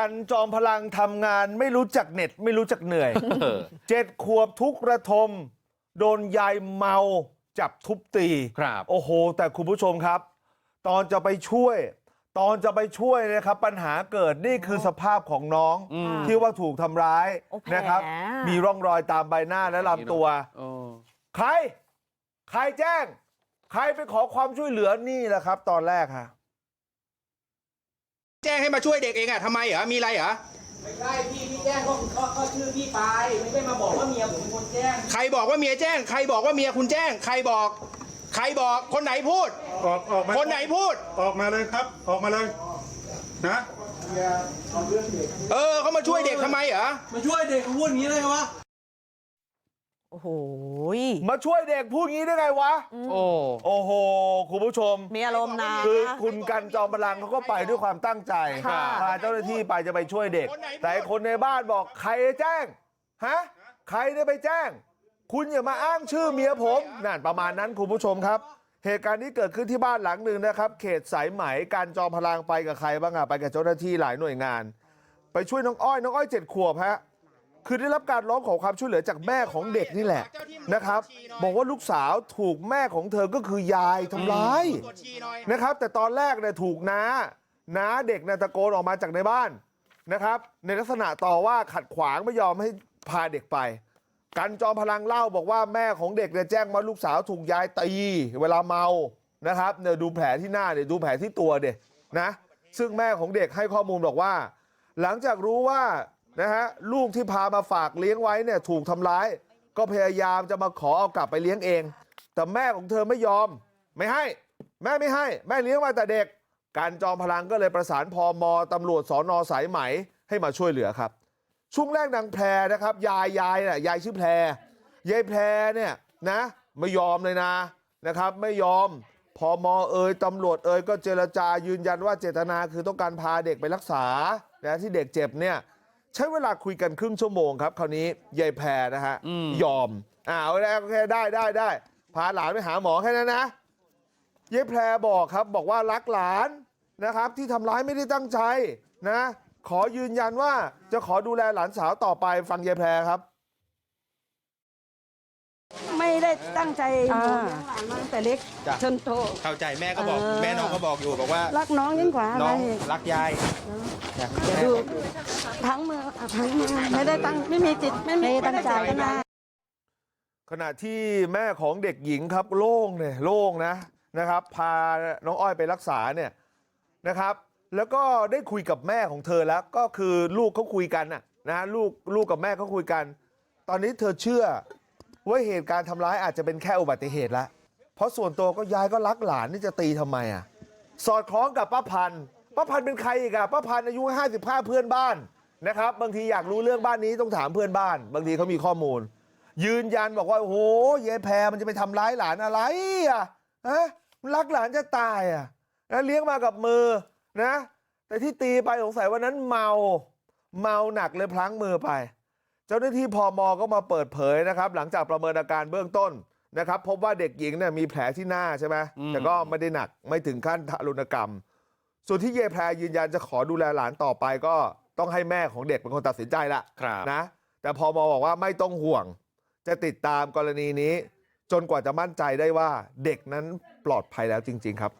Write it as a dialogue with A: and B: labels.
A: กันจอมพลังทำงานไม่รู้จักเน็ตไม่รู้จักเหนื่อย
B: เออ
A: เจ็ดขวบทุกระทมโดนยายเมาจับทุบตี
B: ครับ
A: โอ้โห แต่คุณผู้ชมครับ ตอนจะไปช่วย ตอนจะไปช่วยนะครับ ปัญหาเกิดนี่คือสภาพของน้อง
B: อืม
A: ที่ว่าถูกทำร้าย
C: โอ้แผล
A: นะครับ มีร่องรอยตามใบหน้าและลำตัว
B: เออ
A: ใคร ใครแจ้ง ใครไปขอความช่วยเหลือนี่แหละครับ ตอนแรกฮะ
D: แจ้งให้มาช่วยเด็กเองอะทำไมเหรอมีอะไรเหรอ
E: ไม่ใช่พี่พี่แจ้งก็ก็ก็ชื่อพี่ไปไม่ได้มาบอกว่าเมียผมเป็นคนแจ้ง
D: ใครบอกว่าเมียแจ้ง ใครบอกว่าเมียคุณแจ้ง ใครบอก ใครบอกคนไหนพูด
F: ออกออกมา
D: คนไหนพูด
F: ออกมาเลยครับ ออกมาเลยนะ
D: เออเขามาช่วยเด็กทำไมเหรอ
E: มาช่วยเด็กเขาพูดอย่างนี้เลยวะ
C: โอ้โห
A: มาช่วยเด็กพูดงี้ได้ไงวะ
B: โอ้
A: โอ้โหคุณผู้ชม
C: มีอารมณ์นะ
A: คือคุณกันจอมพลังเขาก็ไปด้วยความตั้งใจ
C: ค่ะ
A: พาเจ้าหน้าที่ไปจะไปช่วยเด็ก
D: คนไหนพูด
A: แต่คนในบ้านบอกใครแจ้งฮะใครได้ไปแจ้ง คุณอย่ามาอ้างชื่อเมียผมนั่นประมาณนั้นคุณผู้ชมครับ เหตุการณ์นี้เกิดขึ้นที่บ้านหลังหนึ่งนะครับ เขตสายไหมการจอมพลังไปกับใครบ้างอะไปกับเจ้าหน้าที่หลายหน่วยงาน ไปช่วยน้องอ้อยน้องอ้อยเจ็ดขวบฮะ คือได้รับการร้องขอความช่วยเหลือจากแม่ของเด็กนี่แหละนะครับบอกว่าลูกสาวถูกแม่ของเธอก็คือยายทำร้าย
D: ตรวจฉี่หน่อย
A: นะครับแต่ตอนแรกเนี่ยถูกน้าน้าเด็กเนี่ยตะโกนออกมาจากในบ้านนะครับในลักษณะต่อว่าขัดขวางไม่ยอมให้พาเด็กไป กันจอมพลังเล่าบอกว่าแม่ของเด็กเนี่ยแจ้งว่าลูกสาวถูกยายตีเวลาเมานะครับเนี่ยดูแผลที่หน้าเนี่ยดูแผลที่ตัวเด็กนะซึ่งแม่ของเด็กให้ข้อมูลบอกว่า หลังจากรู้ว่า นะฮะลูกที่พามาฝากเลี้ยงไว้เนี่ยถูกทำร้ายก็พยายามจะมาขอเอากลับไปเลี้ยงเอง แต่แม่ของเธอไม่ยอมไม่ให้แม่ไม่ให้แม่เลี้ยงมาแต่เด็ก การจอมพลังก็เลยประสานพอมตำรวจสอนอสายไหมให้มาช่วยเหลือครับ ช่วงแรกนางแพรนะครับ ยายยายน่ะยายชื่อแพรยายแพรเนี่ยนะไม่ยอมเลยนะนะครับ ไม่ยอมพอมเอ่ยตำรวจเอ่ยก็เจรจายืนยันว่าเจตนาคือต้องการพาเด็กไปรักษานะที่เด็กเจ็บเนี่ย ใช้เวลาคุยกันครึ่งชั่วโมงครับคราวนี้ยายแพรนะฮะ
B: อืม
A: ยอมอ่าเอาแล้วโอเคได้ได้ได้พาหลานไปหาหมอแค่นั้นนะยายแพรบอกครับบอกว่ารักหลานนะครับที่ทำร้ายไม่ได้ตั้งใจนะขอยืนยันว่าจะขอดูแลหลานสาวต่อไปฟังยายแพรครับ
G: ไม่ได้ตั้งใจ
C: อ่า
G: เลี้ยงหลานมาตั้งแต่เล็ก
D: จ้ะ
G: จนโต
D: เข้าใจแม่ก็บอก
G: เออ
D: แม่น้องก็บอกอยู่บอกว่า
G: รักน้องยิ่งกว่าอะไร
D: น้องรักยายนะ
G: เดี๋ยวดูทั้งมืออะทั้งมือไม่ได้ตั้งไม่มีจิตไม่มีตั้งใจนะ
A: ขณะที่แม่ของเด็กหญิงครับโล่งเนี่ยโล่งนะนะครับ พาน้องอ้อยไปรักษาเนี่ยนะครับ แล้วก็ได้คุยกับแม่ของเธอแล้วก็คือลูกเขาคุยกันน่ะนะลูกลูกกับแม่เขาคุยกัน ตอนนี้เธอเชื่อ ว่าเหตุการณ์ทำร้ายอาจจะเป็นแค่อุบัติเหตุละเพราะส่วนตัวก็ยายก็รักหลานนี่จะตีทำไมอะสอดคล้องกับป้าพันธ์ป้าพันธ์เป็นใครอีกอะป้าพันธ์อายุ55เพื่อนบ้านนะครับบางทีอยากรู้เรื่องบ้านนี้ต้องถามเพื่อนบ้าน บางทีเขามีข้อมูล ยืนยันบอกว่าโอ้โหยายแพรมันจะไปทำร้ายหลานอะไรอะฮะรักหลานจะตายอะนะเลี้ยงมากับมือนะ แต่ที่ตีไปสงสัยวันนั้นเมา เมาหนักเลยพลั้งมือไป เจ้าหน้าที่พอมก็มาเปิดเผยนะครับหลังจากประเมินอาการเบื้องต้นนะครับพบว่าเด็กหญิงเนี่ยมีแผลที่หน้าใช่ไหม
B: อืม
A: แต่ก็ไม่ได้หนักไม่ถึงขั้นทารุณกรรม ส่วนที่ยายแพรยืนยันจะขอดูแลหลานต่อไปก็ต้องให้แม่ของเด็กเป็นคนตัดสินใจละ
B: ครับ
A: นะแต่พอมบอกว่าไม่ต้องห่วง จะติดตามกรณีนี้จนกว่าจะมั่นใจได้ว่าเด็กนั้นปลอดภัยแล้วจริง ๆ ครับ